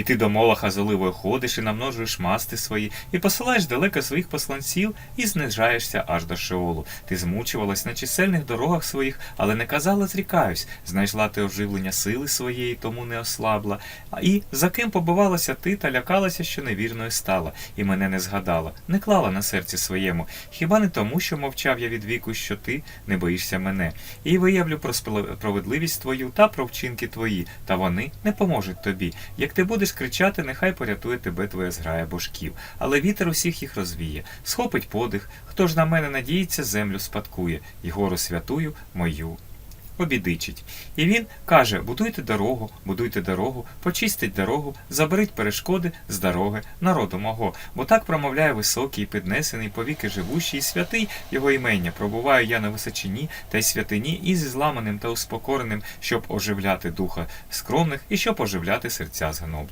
І ти до молоха з оливою ходиш і намножуєш масти свої, і посилаєш далеко своїх посланців, і знижаєшся аж до Шеолу. Ти змучувалась на чисельних дорогах своїх, але не казала зрікаюсь. Знайшла ти оживлення сили своєї, тому не ослабла. І за ким побивалася ти та лякалася, що невірною стала, і мене не згадала, не клала на серці своєму. Хіба не тому, що мовчав я від віку, що ти не боїшся мене, і виявлю про справедливість твою та про вчинки твої, та вони не поможуть тобі. Як ти будеш кричати, нехай порятує тебе твоя зграя божків, але вітер усіх їх розвіє, схопить подих, хто ж на мене надіється, землю спадкує, і гору мою обідичить. І він каже: будуйте дорогу, будуйте дорогу, почистить дорогу, заберіть перешкоди з дороги народу мого. Бо так промовляє високий, піднесений, повіки живущий, і святий його імення. Пробуваю я на височині та й святині, і зі зламаним та успокореним, щоб оживляти духа скромних і щоб оживляти серця згноблих.